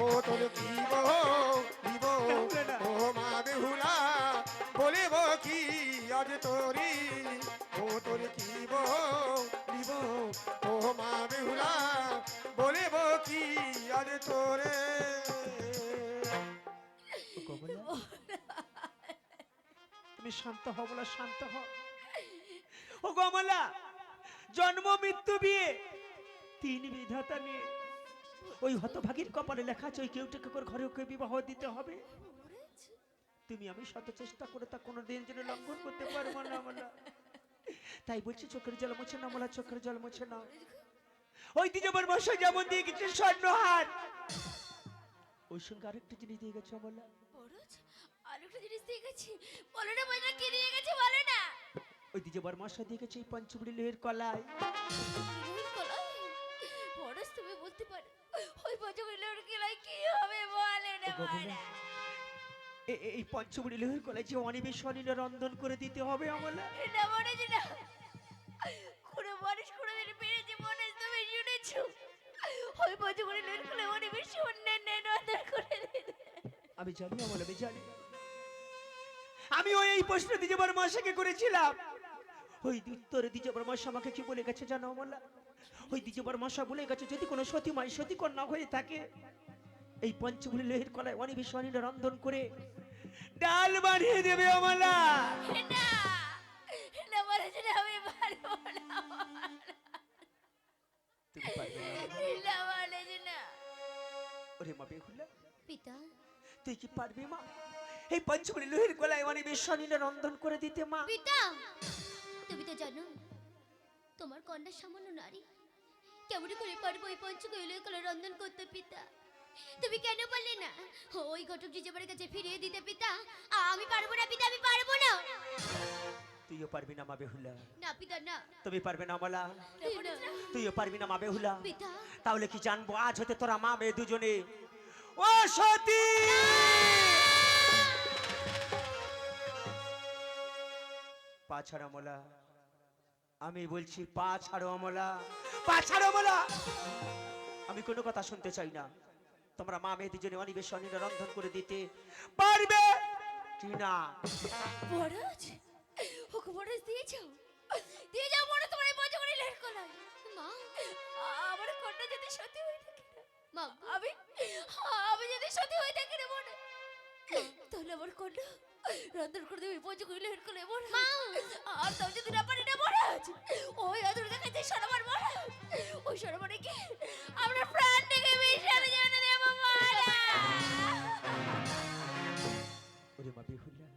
ও তোর কি দিব ও মা বেহুলা, বলিব কি আজ তোরি? ও তোর কি দিব ও মা বেহুলা, বলিব কি আজ তোরে? তুমি শান্ত হও শান্ত হও। ও কমলা জন্ম, মৃত্যু, বিয়ে, তিন বিধাতা নিয়ে ওই হতভাগীর কপালে লেখা আছে ওই কেউ টেকে করে ঘরে ওকে বিবাহ দিতে হবে। তুমি আমি শত চেষ্টা করে তা কোনোদিন যেন লঙ্ঘন করতে পারব না আমরা তাই বলছি চোখের জল মুছে না মোলা চোখের জল মুছে না ওই দিকে আমার বসে যেমন দিয়ে গেছে স্বর্ণ হার। ওই সঙ্গে আরেকটা জিনিস দিয়ে গেছে অমলা আরেকটা জিনিস দিয়ে গেছি। বলো না বলো কি দিয়ে গেছে বলো না। ওই দিকে বরমাসা দিয়ে গেছে এই পঞ্চবুড়ি লোহের কলায়। কলাই তুমি বলতে পারো। ওই কিলাই কি হবে বলে না এই লোহের কলায় যে অনিল রন্ধন করে দিতে হবে অমলা এটা মনে না কোনো মানুষ কোনোদিন পেরেছে মনে তুমি শুনেছো? ওই অন্যান্য নজর করে দিতে। আমি জানি অমলা আমি জানি। আমি ওই এই প্রশ্ন দিজে বরমাসাকে করেছিলাম। ওই উত্তরে দিজে মশা আমাকে কি বলে গেছে জানো অমলা ওই দিজে মশা বলে গেছে যদি কোনো সতী মাই সতী কন্যা হয়ে থাকে এই পঞ্চবুড়ি লোহের কলায় অনিবেশ অনিল রন্ধন করে ডাল বানিয়ে দেবে অমলা না না বলে যে না, আমি পারব না তুমি পারবে না। না বলে যে না। ওরে মা বেহুলা পিতা। তুই কি পারবি মা? এই পঞ্চমণি লোহের গলায় মানে বেশনিলে রন্ধন করে দিতে মা। পিতা তুমি তো জানো? তোমার কন্যা সামান্য নারী। কেমন করে পারব কলে রন্ধন করতে পিতা? তুমি কেন পারলে না? ওই কাছে ফিরিয়ে দিতে পিতা? আমি পারব না পিতা আমি পারব না। তুইও পারবি না মা বেহুলা। না পিতা না। তুমি পারবে না তুইও পারবি না মা বেহুলা। পিতা। তাহলে কি জানব আজ হতে তোরা মা মেয়ে দুজনে? ও সতী! পা ছাড়া মোলা। আমি বলছি পা ছাড়ো অমলা পা ছাড়ো মোলা আমি কোনো কথা শুনতে চাই না। তোমরা মা মেয়ে দুজনে অনিবেশ অনিল রন্ধন করে দিতে পারবে? কি না বড়জ ওকে বড়জ দিয়ে যাও। দিয়ে যাও বড় তোমার এই পঞ্চকৈলের লেট কলাই মা আমার কন্যা যদি সত্যি হয়ে থাকে মা। আমি আমি যদি সত্যি হয়ে থাকি না বড় তাহলে আমার কন্যা রন্ধন করে দেবে পঞ্চ কইলে হেড করে বড় আর তাও যদি না পারি না মহারাজ ওই আদর দেখাচ্ছে সরবার মহারাজ ওই সরবারে কি? আমরা প্রাণ থেকে মিশালে জানে দেব মহারাজ ওরে মা বেহুলা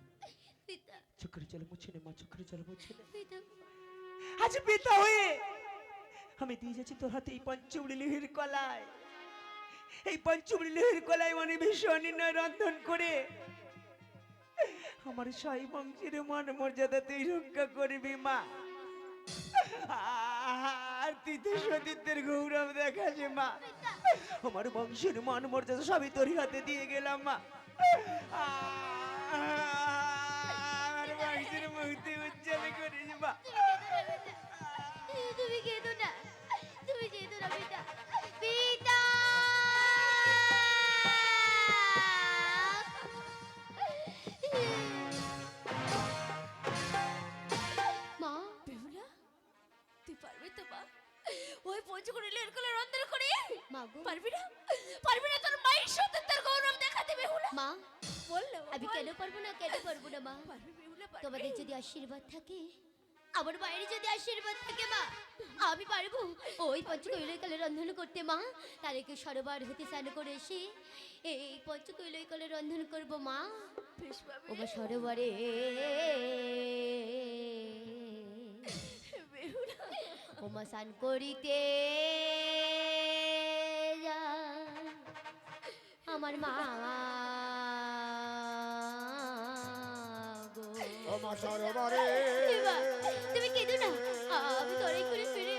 পিতা। চোখের জল মুছে মা চোখের জল মুছে পিতা। আজ পিতা হয়ে আমি দিয়ে যাচ্ছি তোর হাতে এই পঞ্চমড়ি লিহির কলায়। এই পঞ্চমড়ি লিহির কলায় মানে ভীষণ রন্ধন করে আমার সাই বংশের মান মর্যাদা তুই রক্ষা করবি, মা। আর তৃতীয় গৌরব দেখাছে মা। আমার বংশের মান মর্যাদা সবই তোর হাতে দিয়ে গেলাম, মা। আশীর্বাদ থাকে। আমার মায়ের যদি আশীর্বাদ থাকে, মা, আমি পারব। ওই পঞ্চকৈলয় কালে রন্ধন করতে, মা। তার একটু সরোবার হতে স্নান করে এসে এই পঞ্চকৈলয় কালে রন্ধন করব, মা। ওমা সরোবরে। ওমা স্নান করিতে আমার মা সরোবরে। তুমি কেঁদো না। আমি তরে করে ফিরে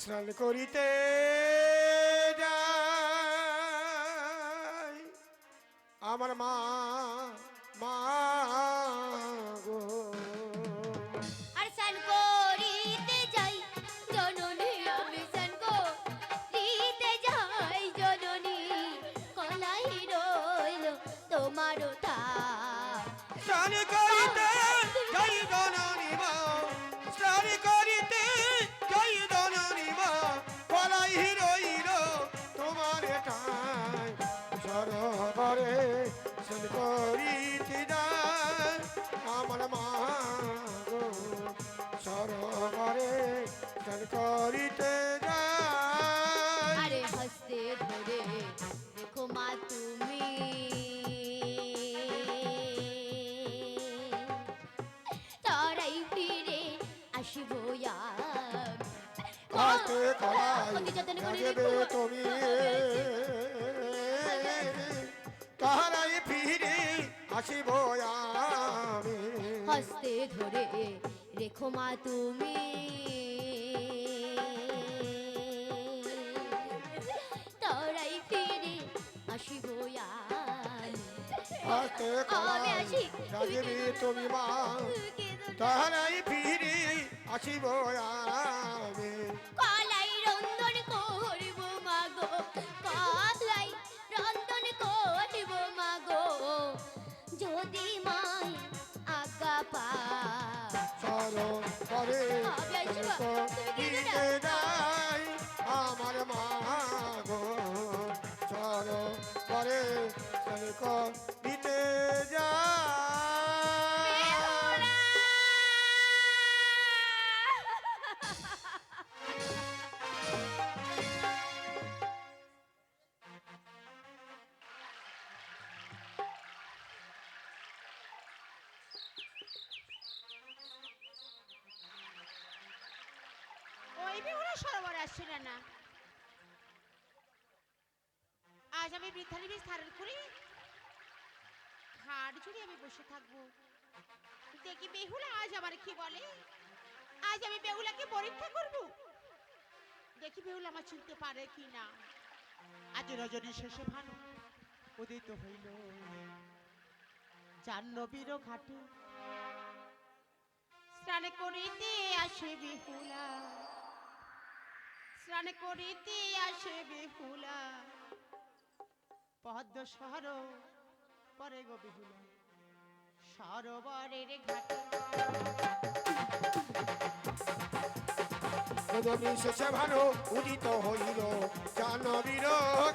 স্নান করিতে যাই। আমার মা হাতে রাখবে রেখো। তুমি তাহারাই ফিরে আসিব আমি হস্তে ধরে রেখো মা তুমি তোরাই ফিরে আসিব আমি। হাতে কেঁদো তুমি মা তাহারাই ফিরে আসিব আমি কলাই রন্ধন করিব মাগো কলাই রন্ধন করিব মাগো। যদি মাই আজ্ঞা পা চরণ করে না। আজ আমি বৃদ্ধারি বেশ ধারণ করি। ঘাট জুড়ে আমি বসে থাকব। দেখি বেহুলা আজ আমার কি বলে। আজ আমি বেহুলাকে পরীক্ষা করব। দেখি বেহুলা আমার চিনতে পারে কি না। আজ রজনী শেষে ভালো উদিত হইল। জাহ্নবীর ঘাটে। স্নান করিতে আসে বেহুলা। স্নান করিতে আসে বেহুলা পদ্ম সর পরে গো বেহুলা। সরোবরের ঘাটে। শেষে ভালো উদিত হইল জানবীর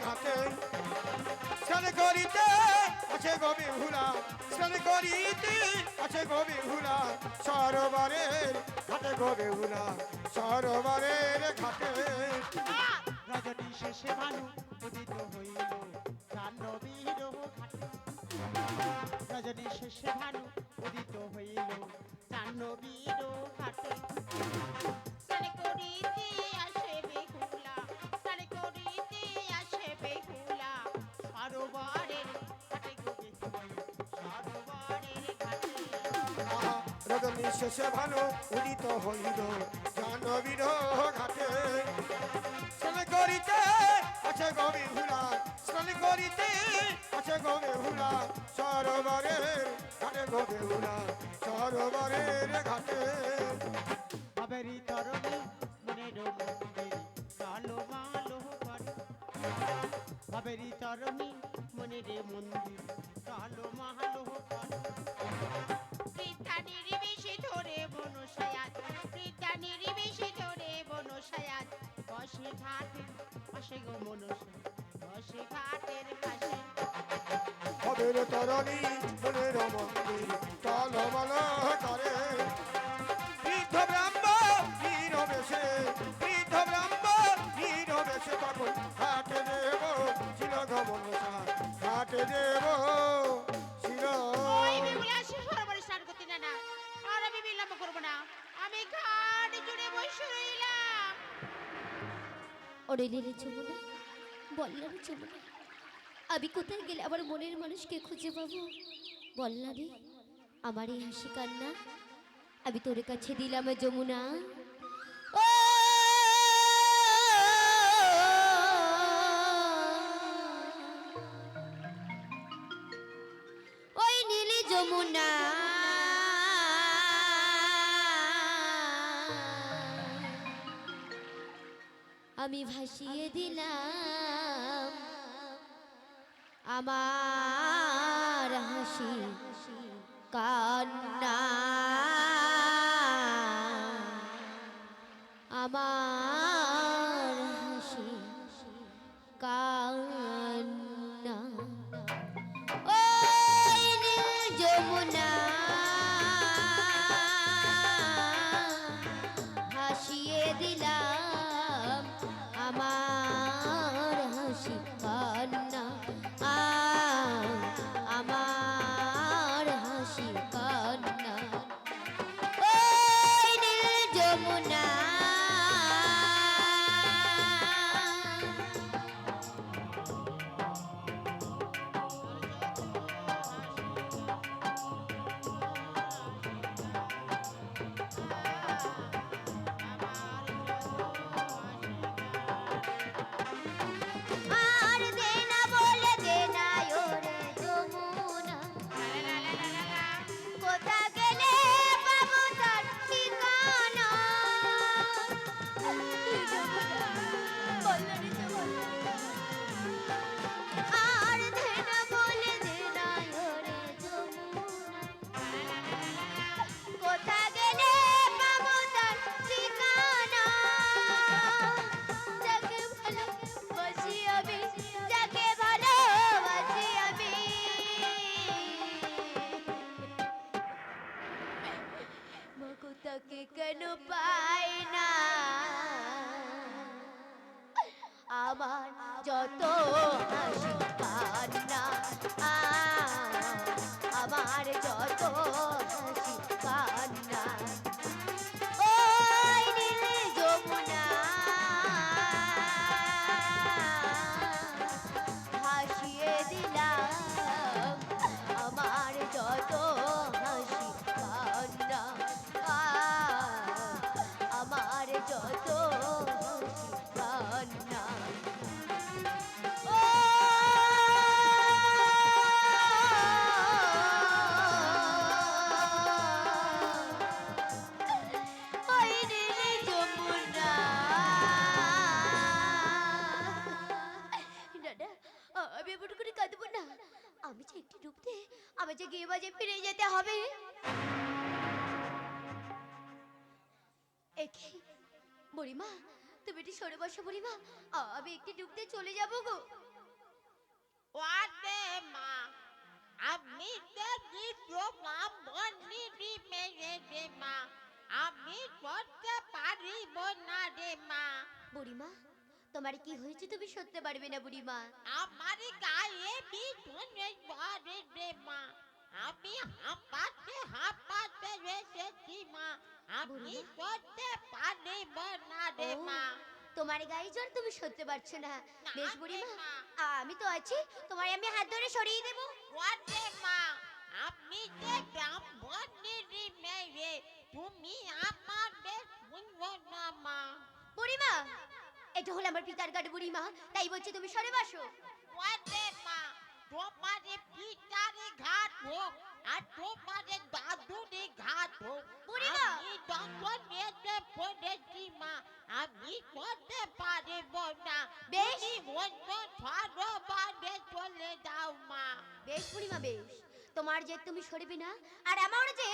ঘাটে। স্নান করিতে আছে গবি হুলা স্নান করিতে আছে গবি হুলা সরোবরের ঘাটে গবি হুলা সরোবরের ঘাটে। রজনী শেষে ভানু উদিত হইল জাহ্নবীর ঘাটে রজনী শেষে ভানু উদিত হইল জাহ্নবীর ঘাটে করিতে শেষে ভালো উদিত হইল। জানবীর ঘাটে। স্নান করিতে আছে গবি হুলা। স্নান করিতে আছে গবি হুলা। সরোবরের ঘাটে গবি হুলা। সরোবরের ঘাটে। বাবেরি তরণী মনের মন্দির কালো মালো বাবেরি তরণী ঘাটের পাশে গো মনসা বসে। ঘাটের পাশে তরণী মনের মন্দির ওরে লীলে যমুনা বললাম যমুনা। আমি কোথায় গেলে আমার মনের মানুষকে খুঁজে পাবো? বললাম আমার এই হাসি কান্না, আমি তোর কাছে দিলাম যমুনা। আমি ভাসিয়ে দিলাম। আমার হাসি কান্না। আমার চলে যাব গো। ওয়াতে মা আমি দেখি তোমা বনি রিমে রে মা আমি করতে পারিব না রে মা। বুড়িমা তোমার কি হয়েছে তুমি সরতে পারবে না বুড়িমা। আমার গায়ে বিধুনে বারে রে মা আমি হাঁপাতে হাঁপাতে এসেছি মা আমি করতে পারিব না রে মা। তোমার গায়ে জ্বর তুমি সরতে পারছ না। বেশ রে বুড়িমা মা। আমি তো আছি তোমার আমি হাত ধরে সরিয়ে দেবো। মা আমি যে ব্রাহ্মণেরই মেয়ে তুমি আমাদের শুনব না মা। বুড়িমা এটা হলো আমার পিতার গাড়ি বুড়িমা তাই বলছি তুমি সরে বসো। মা তোমারে পিতারে ঘাট হোক আর তোমারে পড়েছি মা? আমি করতে পারব না। বেশ। অন্য সরবারে চলে যাও মা। বেশ বুড়িমা বেশ। তোমার যে তুমি সরবে না আর আমার যে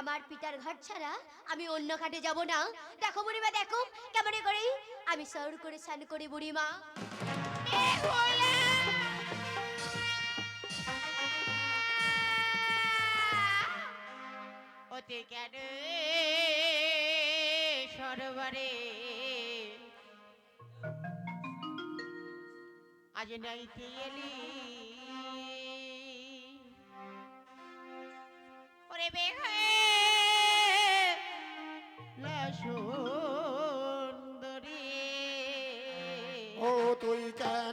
আমার পিতার ঘর ছাড়া আমি অন্য ঘাটে যাব না। দেখো বুড়িমা দেখো কেমন করে আমি সর করে স্নান করি বুড়িমা। ওতে কেন সরোবরে আজ নাইতে এলি। ওরে বেহে সুন্দরী। ও তুই কেন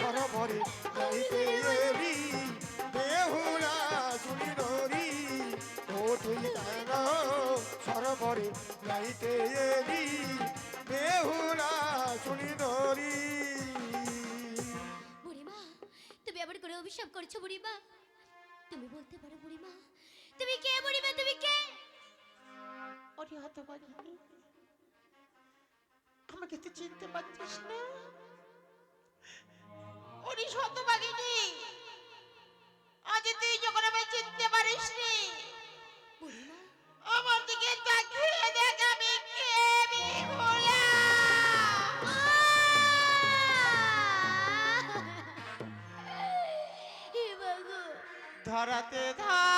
সরবরে যাইতে রি বেহুরা শুনি রি ওঠুই তার সরবরে যাইতে রি বেহুরা শুনি রি বুড়িমা, তুমি আবার করে অভিশাপ করছ বুড়িমা। তুমি বলতে পারো বুড়িমা, তুমি কে বুড়িমা, তুমি কে? ওরে হতবাগী আমাকে তুই চিনতে পারছিস না? ওরে হতভাগিনী আজ তুই যখন আমায় চিনতে পারিস নি আমার দিকে তাকিয়ে দেখ আমি কে ধরাতে ধারো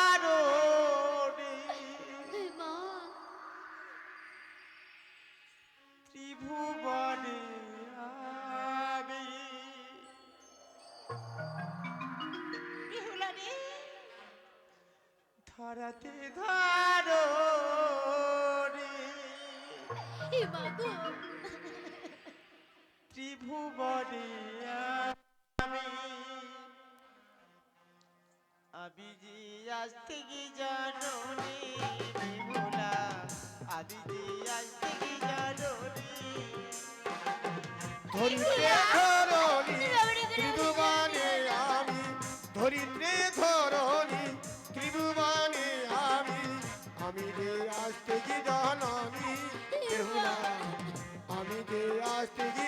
জানি ধরিত্রে ধরণী, ত্রিভুবনে আমি ধরিত্রে ধরণী, ত্রিভুবনে আমি আমি যে আসতে কি জানানি আমি যে আসতে কি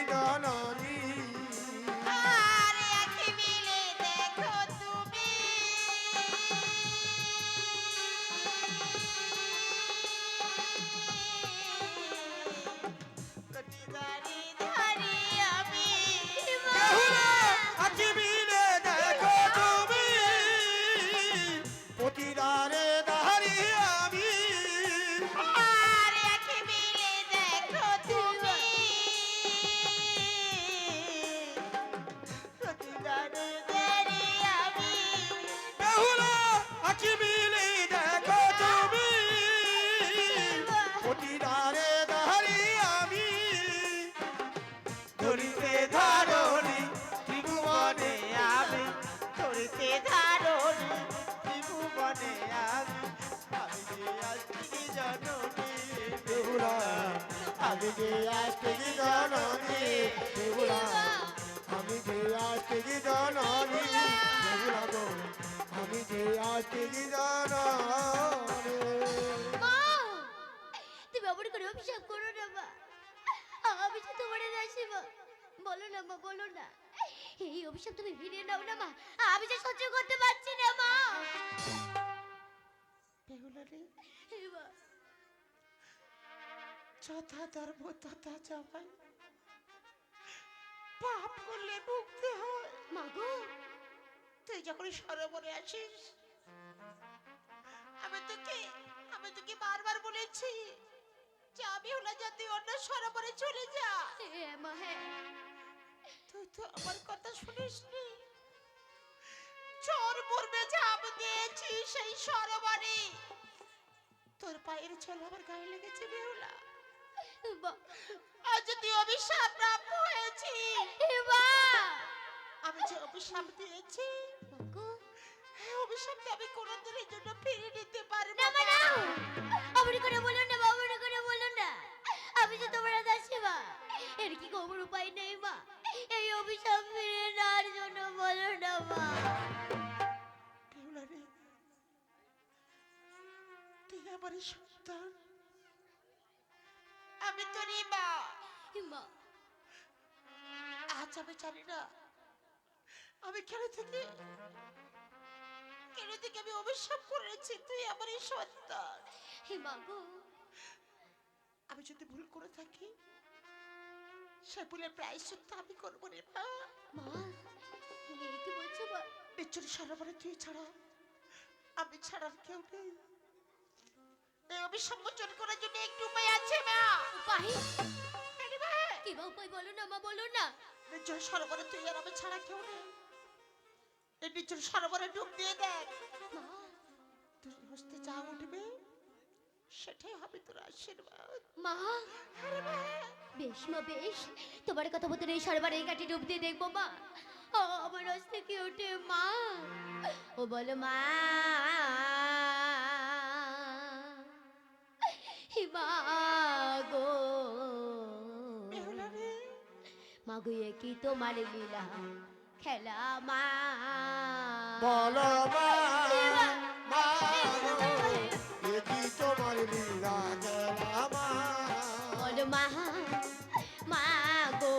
কি জানানি মা তুমি অমন করে অভিশাপ করো না মা। আমি যে তোমার দাসী মা। বলো না মা বলো না। এই অভিশাপ তুমি ফিরিয়ে নাও না মা। আমি যে সহ্য করতে পারছি না মা। বেহুলা রে মা। যথা ধর্ম তথা জবাই। পাপ করলে ভুগতে হয়। তুই যখন সরোবরে আসিস আমি তোকে আমি তোকে বারবার বলেছি যে আমি হলে যা তুই অন্য সরোবরে চলে যা। মা হ্যাঁ তুই তো আমার কথা শুনিসনি চোর পূর্বে ঝাঁপ দিয়েছি সেই সরোবরে। তোর পায়ের ছোল আমার গায়ে লেগেছে বেহুলা। আজ তুই অভিশাপ প্রাপ্ত হয়েছি আমি যে অভিশাপ দিয়েছি মা গো এই অভিশাপটা আমি জন্য ফিরে নিতে পারব না না না। অমন করে বলো না মা অমন করে বলো না। আমি যে তোমার দাসী মা এর কি খবর উপায় নেই মা? এই অভিশাপ ফিরে নেওয়ার জন্য বলো না মা। তুই আমার সন্তান। আমি তোরই মা। মা। আজ আমি জানি না আমি কেন থেকে কেন থেকে আমি অভিশাপ করেছি? তুই আমার এই সন্তান। হে মা গো। আমি যদি ভুল করে থাকি সে ভুলের প্রায়শ্চিত্ত আমি করব রে মা। মা এই কি বলছো মা? বিচ্ছুরি সরোবরে তুই ছাড়া আমি ছাড়ার কেউ নেই। এই অভিশাপ মোচন করার জন্য একটু উপায় আছে মা। উপায়? কি বা উপায় বলো না মা বলো না। নির্জন সরোবরে তুই আর আমি ছাড়া কেউ নেই। এই নির্জন সরোবরে ডুব দিয়ে দেখ। মা। তুই হস্তে যা উঠবে সেটাই হবে তোর আশীর্বাদ। মা। বেশ মা বেশ। তোমার কথা মতো এই সরবার এই কাটি ডুব দিয়ে দেখব মা। ও, আমার হস্তে কি ওঠে মা? ও বলো মা। হে মা গো। বেহুলা রে। মা গো এ কি তোমার লীলা? খেলা মা বলো মা তোমার লীলা খেলা মা বলো মা মা গো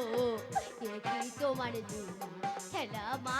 এটি তোমার লীলা খেলা মা